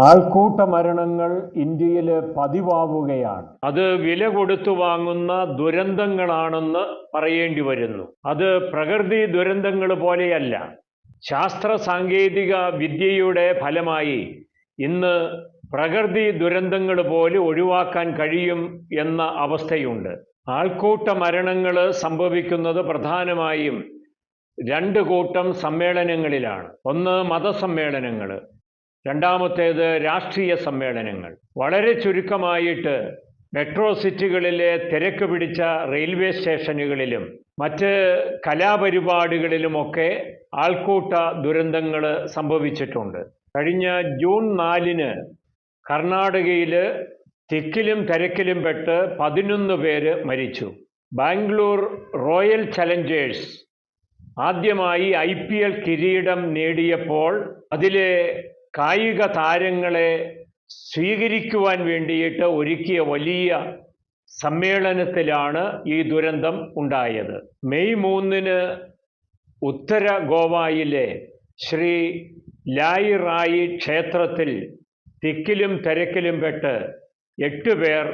ആൾക്കൂട്ട മരണങ്ങൾ ഇന്ത്യയിൽ പതിവാവുകയാണ്. അത് വില കൊടുത്തു വാങ്ങുന്ന ദുരന്തങ്ങളാണെന്ന് പറയേണ്ടി വരുന്നു. അത് പ്രകൃതി ദുരന്തങ്ങൾ പോലെയല്ല. ശാസ്ത്ര സാങ്കേതിക വിദ്യയുടെ ഫലമായി ഇന്ന് പ്രകൃതി ദുരന്തങ്ങൾ പോലെ ഒഴിവാക്കാൻ കഴിയും എന്ന അവസ്ഥയുണ്ട്. ആൾക്കൂട്ട മരണങ്ങൾ സംഭവിക്കുന്നത് പ്രധാനമായും രണ്ട് കൂട്ടം സമ്മേളനങ്ങളിലാണ്. ഒന്ന് മതസമ്മേളനങ്ങൾ. രണ്ടാമത്തേത് രാഷ്ട്രീയ സമ്മേളനങ്ങൾ. വളരെ ചുരുക്കമായിട്ട് മെട്രോ സിറ്റികളിലെ തിരക്ക് പിടിച്ച റെയിൽവേ സ്റ്റേഷനുകളിലും മറ്റ് കലാപരിപാടികളിലുമൊക്കെ ആൾക്കൂട്ട ദുരന്തങ്ങൾ സംഭവിച്ചിട്ടുണ്ട്. കഴിഞ്ഞ ജൂൺ നാലിന് കർണാടകയിൽ തിക്കിലും തിരക്കിലും പെട്ട് പതിനൊന്ന് പേര് മരിച്ചു. ബാംഗ്ലൂർ റോയൽ ചലഞ്ചേഴ്സ് ആദ്യമായി ഐ കിരീടം നേടിയപ്പോൾ അതിലെ കായിക താരങ്ങളെ സ്വീകരിക്കുവാൻ വേണ്ടിയിട്ട് ഒരുക്കിയ വലിയ സമ്മേളനത്തിലാണ് ഈ ദുരന്തം ഉണ്ടായത്. മെയ് മൂന്നിന് ഉത്തര ഗോവയിലെ ശ്രീ ലായി റായി ക്ഷേത്രത്തിൽ തിക്കിലും തിരക്കിലും പെട്ട് എട്ട് പേർ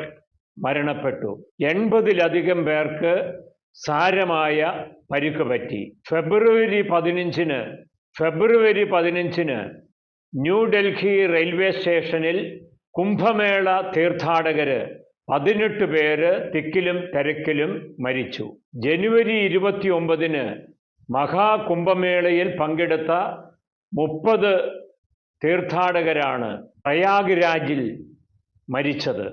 മരണപ്പെട്ടു. എൺപതിലധികം പേർക്ക് സാരമായ പരിക്ക് പറ്റി. ഫെബ്രുവരി പതിനഞ്ചിന് ഫെബ്രുവരി പതിനഞ്ചിന് ന്യൂഡൽഹി റെയിൽവേ സ്റ്റേഷനിൽ കുംഭമേള തീർത്ഥാടകര് പതിനെട്ട് പേര് തിക്കിലും തിരക്കിലും മരിച്ചു. ജനുവരി ഇരുപത്തി ഒമ്പതിന് മഹാകുംഭമേളയിൽ പങ്കെടുത്ത മുപ്പത് തീർത്ഥാടകരാണ് പ്രയാഗ്രാജിൽ മരിച്ചത്.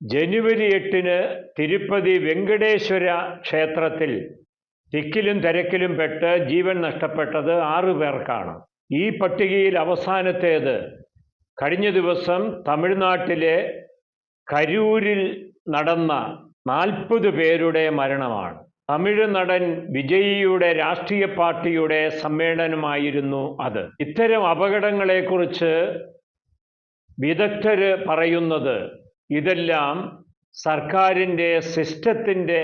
ജനുവരി എട്ടിന് തിരുപ്പതി വെങ്കടേശ്വര ക്ഷേത്രത്തിൽ തിക്കിലും തിരക്കിലും പെട്ട് ജീവൻ നഷ്ടപ്പെട്ടത് ആറു പേർക്കാണ്. ഈ പട്ടികയിൽ അവസാനത്തേത്. കഴിഞ്ഞ ദിവസം തമിഴ്നാട്ടിലെ കരൂരിൽ നടന്ന നാൽപ്പത് പേരുടെ മരണമാണ്. തമിഴ് നടൻ വിജയിയുടെ രാഷ്ട്രീയ പാർട്ടിയുടെ സമ്മേളനമായിരുന്നു അത്. ഇത്തരം അപകടങ്ങളെക്കുറിച്ച് വിദഗ്ധര് പറയുന്നത് ഇതെല്ലാം സർക്കാരിന്റെ സിസ്റ്റത്തിന്റെ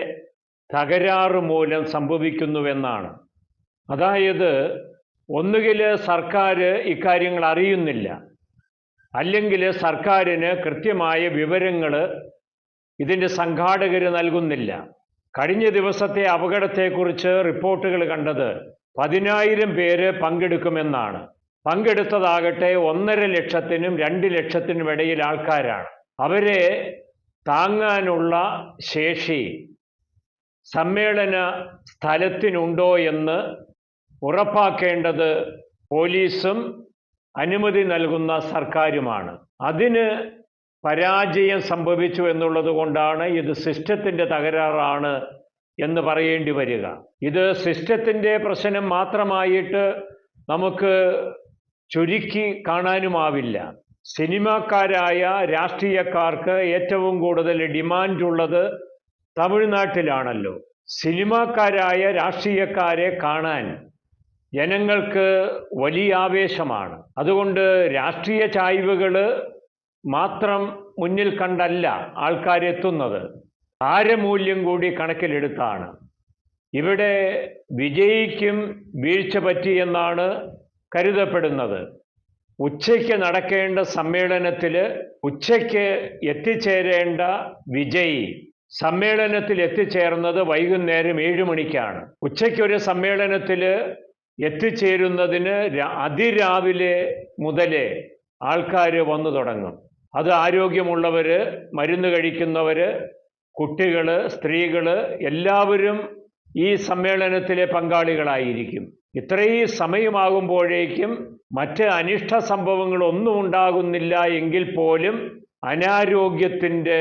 തകരാറ് മൂലം സംഭവിക്കുന്നുവെന്നാണ്. അതായത് ഒന്നുകിൽ സർക്കാർ ഇക്കാര്യങ്ങൾ അറിയുന്നില്ല. അല്ലെങ്കിൽ സർക്കാരിന് കൃത്യമായ വിവരങ്ങൾ ഇതിന്റെ സംഘാടകർ നൽകുന്നില്ല. കഴിഞ്ഞ ദിവസത്തെ അപകടത്തെക്കുറിച്ച് റിപ്പോർട്ടുകൾ കണ്ടത് പതിനായിരം പേര് പങ്കെടുക്കുമെന്നാണ്. പങ്കെടുത്തതാകട്ടെ ഒന്നര ലക്ഷത്തിനും രണ്ട് ലക്ഷത്തിനും ഇടയിൽ ആൾക്കാരാണ്. അവരെ താങ്ങാനുള്ള ശേഷി സമ്മേളന സ്ഥലത്തിനുണ്ടോ എന്ന് ഉറപ്പാക്കേണ്ടത് പോലീസും അനുമതി നൽകുന്ന സർക്കാരുമാണ്. അതിന് പരാജയം സംഭവിച്ചു എന്നുള്ളത് കൊണ്ടാണ് ഇത് സിസ്റ്റത്തിന്റെ തകരാറാണ് എന്ന് പറയേണ്ടി വരിക. ഇത് സിസ്റ്റത്തിന്റെ പ്രശ്നം മാത്രമായിട്ട് നമുക്ക് ചുരുക്കി കാണാനുമാവില്ല. സിനിമാക്കാരായ രാഷ്ട്രീയക്കാർക്ക് ഏറ്റവും കൂടുതൽ ഡിമാൻഡുള്ളത് തമിഴ്നാട്ടിലാണല്ലോ. സിനിമാക്കാരായ രാഷ്ട്രീയക്കാരെ കാണാൻ ജനങ്ങൾക്ക് വലിയ ആവേശമാണ്. അതുകൊണ്ട് രാഷ്ട്രീയ ചായ്വുകൾ മാത്രം മുന്നിൽ കണ്ടല്ല ആൾക്കാരെത്തുന്നത് താരമൂല്യം കൂടി കണക്കിലെടുത്താണ്. ഇവിടെ വിജയിക്കും വീഴ്ച പറ്റിയെന്നാണ് കരുതപ്പെടുന്നത്. ഉച്ചയ്ക്ക് നടക്കേണ്ട സമ്മേളനത്തിൽ ഉച്ചയ്ക്ക് എത്തിച്ചേരേണ്ട വിജയി. സമ്മേളനത്തിൽ എത്തിച്ചേർന്നത് വൈകുന്നേരം ഏഴ് മണിക്കാണ്. ഉച്ചയ്ക്കൊരു സമ്മേളനത്തിൽ എത്തിച്ചേരുന്നതിന് അതിരാവിലെ മുതലേ ആൾക്കാർ വന്നു തുടങ്ങും. അത് ആരോഗ്യമുള്ളവർ മരുന്ന് കഴിക്കുന്നവർ കുട്ടികൾ സ്ത്രീകൾ എല്ലാവരും ഈ സമ്മേളനത്തിലെ പങ്കാളികളായിരിക്കും. ഇത്രയും സമയമാകുമ്പോഴേക്കും മറ്റ് അനിഷ്ട സംഭവങ്ങളൊന്നും ഉണ്ടാകുന്നില്ല എങ്കിൽ പോലും അനാരോഗ്യത്തിന്റെ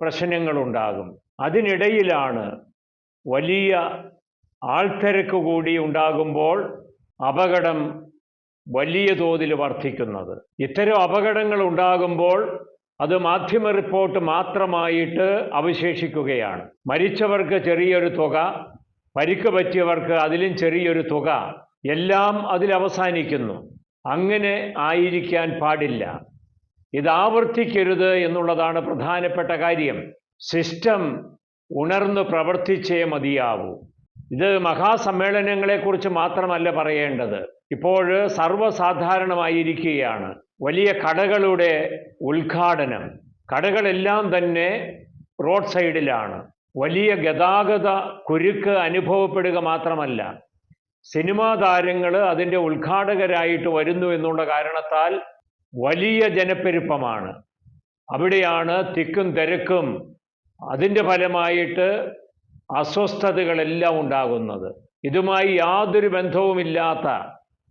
പ്രശ്നങ്ങളുണ്ടാകും. അതിനിടയിലാണ് വലിയ ആൾത്തിരക്ക് കൂടി ഉണ്ടാകുമ്പോൾ അപകടം വലിയ തോതിൽ വർദ്ധിക്കുന്നത്. ഇത്തരം അപകടങ്ങൾ ഉണ്ടാകുമ്പോൾ അത് മാധ്യമ റിപ്പോർട്ട് മാത്രമായിട്ട് അവശേഷിക്കുകയാണ്. മരിച്ചവർക്ക് ചെറിയൊരു തുക പരിക്ക് പറ്റിയവർക്ക് അതിലും ചെറിയൊരു തുക എല്ലാം അതിൽ അവസാനിക്കുന്നു. അങ്ങനെ ആയിരിക്കാൻ പാടില്ല. ഇത് ആവർത്തിക്കരുത് എന്നുള്ളതാണ് പ്രധാനപ്പെട്ട കാര്യം. സിസ്റ്റം ഉണർന്ന് പ്രവർത്തിച്ചേ മതിയാവൂ. ഇത് മഹാസമ്മേളനങ്ങളെക്കുറിച്ച് മാത്രമല്ല പറയേണ്ടത്. ഇപ്പോൾ സർവസാധാരണമായിരിക്കുകയാണ്. വലിയ കടകളുടെ ഉദ്ഘാടനം. കടകളെല്ലാം തന്നെ റോഡ് സൈഡിലാണ്. വലിയ ഗതാഗത കുരുക്ക് അനുഭവപ്പെടുക മാത്രമല്ല. സിനിമാ താരങ്ങൾ അതിന്റെ ഉദ്ഘാടകരായിട്ട് വരുന്നു എന്നുള്ള കാരണത്താൽ വലിയ ജനപ്പെരുപ്പമാണ്. അവിടെയാണ് തിക്കും തിരക്കും അതിന്റെ ഫലമായിട്ട് അസ്വസ്ഥതകളെല്ലാം ഉണ്ടാകുന്നത്. ഇതുമായി യാതൊരു ബന്ധവുമില്ലാത്ത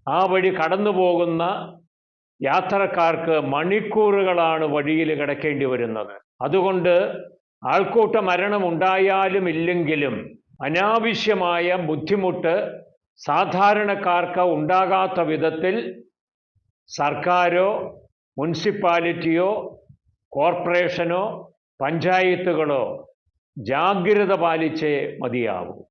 ആ വഴി കടന്നു പോകുന്ന യാത്രക്കാർക്ക് മണിക്കൂറുകളാണ് വഴിയിൽ കിടക്കേണ്ടി വരുന്നത്. അതുകൊണ്ട് ആൾക്കൂട്ട മരണം ഉണ്ടായാലും ഇല്ലെങ്കിലും അനാവശ്യമായ ബുദ്ധിമുട്ട് സാധാരണക്കാർക്ക് ഉണ്ടാകാത്ത വിധത്തിൽ സർക്കാരോ മുനിസിപ്പാലിറ്റിയോ കോർപ്പറേഷനോ പഞ്ചായത്തുകളോ ജാഗ്രത പാലിച്ചേ മതിയാവൂ.